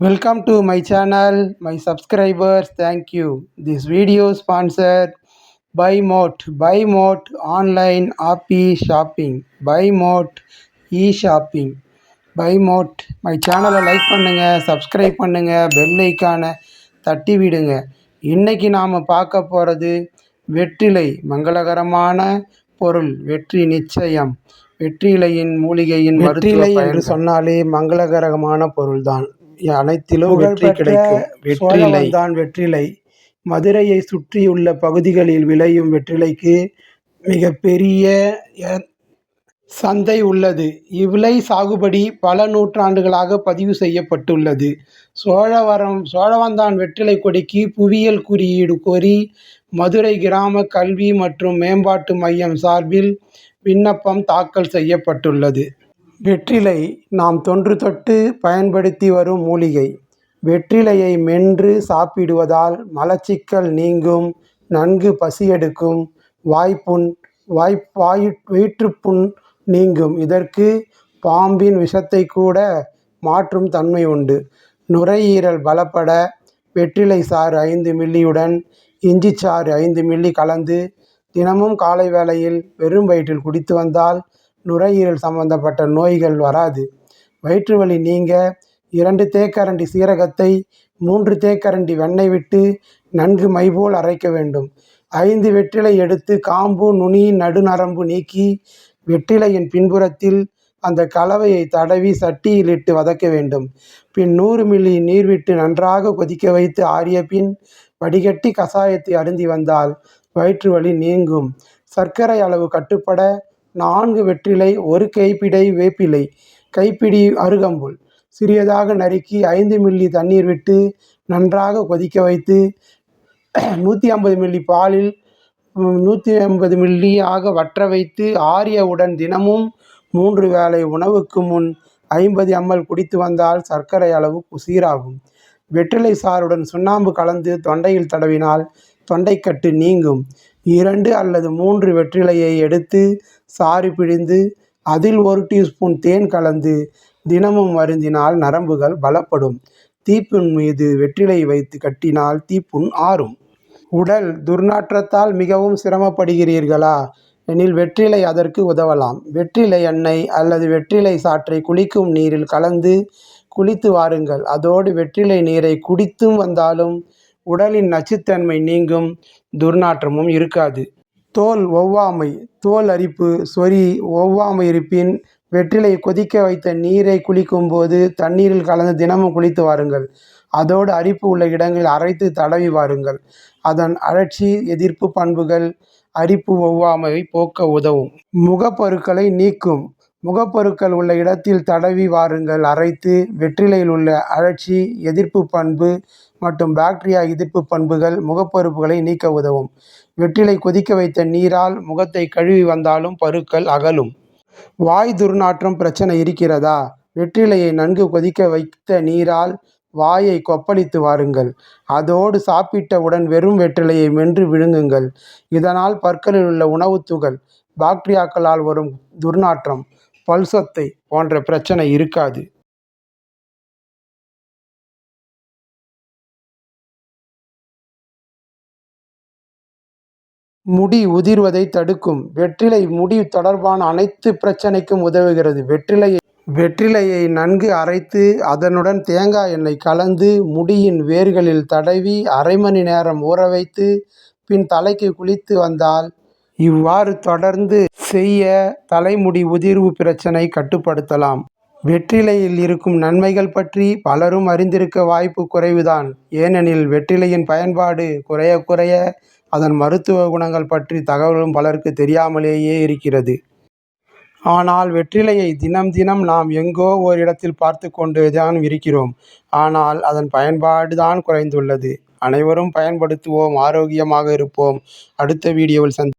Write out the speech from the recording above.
Welcome to my channel, my subscribers, thank you. This video sponsored by Moat. Buy Moat online happy shopping. Buy Moat e-shopping. Buy Moat. my சேனலை like பண்ணுங்க subscribe பண்ணுங்க bell ஐக்கானை தட்டி விடுங்க இன்னைக்கு நாம் பார்க்க போகிறது வெற்றிலை மங்களகரமான பொருள் வெற்றி நிச்சயம் வெற்றிலையின் மூலிகையின் வெற்றிலை என்று சொன்னாலே மங்களகரமான பொருள்தான் அனைத்திலும் வெற்றி கிடைக்கும் வெற்றிலை. தான் வெற்றிலை. மதுரையை சுற்றியுள்ள பகுதிகளில் விளையும் வெற்றிலைக்கு மிகப்பெரிய எ- சந்தை உள்ளது. இவ்விலை சாகுபடி பல நூற்றாண்டுகளாக பதிவு செய்யப்பட்டுள்ளது. சோழவரம் சோழவந்தான் வெற்றிலை கொடிக்கு புவியியல் குறியீடு கோரி மதுரை கிராம கல்வி மற்றும் மேம்பாட்டு மையம் சார்பில் விண்ணப்பம் தாக்கல் செய்யப்பட்டுள்ளது. வெற்றிலை நாம் தொன்று தொட்டு பயன்படுத்தி வரும் மூலிகை. வெற்றிலையை மென்று சாப்பிடுவதால் மலச்சிக்கல் நீங்கும் நன்கு பசியெடுக்கும் வாய்ப்புண் வாய் வாயு வயிற்றுப்புண் நீங்கும். இதற்கு பாம்பின் விஷத்தை கூட மாற்றும் தன்மை உண்டு. நுரையீரல் பலப்பட வெற்றிலை சாறு ஐந்து மில்லியுடன் இஞ்சி சாறு ஐந்து மில்லி கலந்து தினமும் காலை வேளையில் வெறும் வயிற்றில் குடித்து வந்தால் நுரையீரல் சம்பந்தப்பட்ட நோய்கள் வராது. வயிற்று வலி நீங்க இரண்டு தேக்கரண்டி சீரகத்தை மூன்று தேக்கரண்டி வெண்ணெய் விட்டு நன்கு மைபோல் அரைக்க வேண்டும். ஐந்து வெற்றிலை எடுத்து காம்பு நுனி நடுநரம்பு நீக்கி வெற்றிலையின் பின்புறத்தில் அந்த கலவையை தடவி சட்டியில் இட்டு வதக்க வேண்டும். பின் நூறு மில்லி நீர் விட்டு நன்றாக கொதிக்க வைத்து ஆறிய பின் வடிகட்டி கசாயத்தை அருந்தி வந்தால் வயிற்று வலி நீங்கும். சர்க்கரை அளவு கட்டுப்பட நான்கு வெற்றிலை ஒரு கைப்பிடை வேப்பிலை. கைப்பிடி அருகம்புல். சிறியதாக நறுக்கி ஐந்து மில்லி தண்ணீர் விட்டு நன்றாக கொதிக்க வைத்து நூற்றி ஐம்பது மில்லி பாலில் நூற்றி ஐம்பது மில்லி ஆக வற்ற வைத்து ஆரியவுடன் தினமும் மூன்று வேளை உணவுக்கு முன் ஐம்பது எம்எல் குடித்து வந்தால் சர்க்கரை அளவு சீராகும். வெற்றிலை சாறுடன் சுண்ணாம்பு கலந்து தொண்டையில் தடவினால் தொண்டைக்கட்டு நீங்கும். இரண்டு அல்லது மூன்று வெற்றிலையை எடுத்து சாறு பிழிந்து அதில் ஒரு டீஸ்பூன் தேன் கலந்து தினமும் வருந்தினால் நரம்புகள் பலப்படும். தீப்புண் மீது வெற்றிலை வைத்து கட்டினால் தீப்புண் ஆறும். உடல் துர்நாற்றத்தால் மிகவும் சிரமப்படுகிறீர்களா? எனில் வெற்றிலை அதற்கு உதவலாம். வெற்றிலை எண்ணெய் அல்லது வெற்றிலை சாற்றை குளிக்கும் நீரில் கலந்து குளித்து வாருங்கள். அதோடு வெற்றிலை நீரை குடித்தும் வந்தாலும் உடலின் நச்சுத்தன்மை நீங்கும் துர்நாற்றமும் இருக்காது. தோல் ஒவ்வாமை தோல் அரிப்பு சொறி ஒவ்வாமை இருப்பின் வெற்றிலை கொதிக்க வைத்த நீரை குளிக்கும்போது தண்ணீரில் கலந்து தினமும் குளித்து வாருங்கள். அதோடு அரிப்பு உள்ள இடங்களில் அரைத்து தடவி வாருங்கள். அதன் அழற்சி எதிர்ப்பு பண்புகள் அரிப்பு ஒவ்வாமையை போக்க உதவும். முகப்பருக்களை நீக்கும். முகப்பருக்கள் உள்ள இடத்தில் தடவி வாருங்கள். அரைத்து வெற்றிலையில் உள்ள அழற்சி எதிர்ப்பு பண்பு மற்றும் பாக்டீரியா எதிர்ப்பு பண்புகள் முகப்பருப்புகளை நீக்க உதவும். வெற்றிலை கொதிக்க வைத்த நீரால் முகத்தை கழுவி வந்தாலும் பருக்கள் அகலும். வாய் துர்நாற்றம் பிரச்சனை இருக்கிறதா? வெற்றிலையை நன்கு கொதிக்க வைத்த நீரால் வாயை கொப்பளித்து வாருங்கள். அதோடு சாப்பிட்டவுடன் வெறும் வெற்றிலையை மென்று விழுங்குங்கள். இதனால் பற்களில் உள்ள உணவுத் துகள் பாக்டீரியாக்களால் வரும் துர்நாற்றம் பல்சொத்தை போன்ற பிரச்சனை இருக்காது. முடி உதிர்வதை தடுக்கும். வெற்றிலை முடி தொடர்பான அனைத்து பிரச்சனைக்கும் உதவுகிறது. வெற்றிலையை வெற்றிலையை நன்கு அரைத்து அதனுடன் தேங்காய் எண்ணெய் கலந்து முடியின் வேர்களில் தடவி அரை மணி நேரம் ஊற வைத்து பின் தலைக்கு குளித்து வந்தால் இவ்வாறு தொடர்ந்து செய்ய தலைமுடி உதிர்வு பிரச்சனை கட்டுப்படுத்தலாம். வெற்றிலையில் இருக்கும் நன்மைகள் பற்றி பலரும் அறிந்திருக்க வாய்ப்பு குறைவுதான். ஏனெனில் வெற்றிலையின் பயன்பாடு குறைய குறைய அதன் மருத்துவ குணங்கள் பற்றி தகவலும் பலருக்கு தெரியாமலேயே இருக்கிறது. ஆனால் வெற்றிலையை தினம் தினம் நாம் எங்கோ ஓரிடத்தில் பார்த்து கொண்டுதான் இருக்கிறோம். ஆனால் அதன் பயன்பாடு தான் குறைந்துள்ளது. அனைவரும் பயன்படுத்துவோம் ஆரோக்கியமாக இருப்போம். அடுத்த வீடியோவில் சந்தி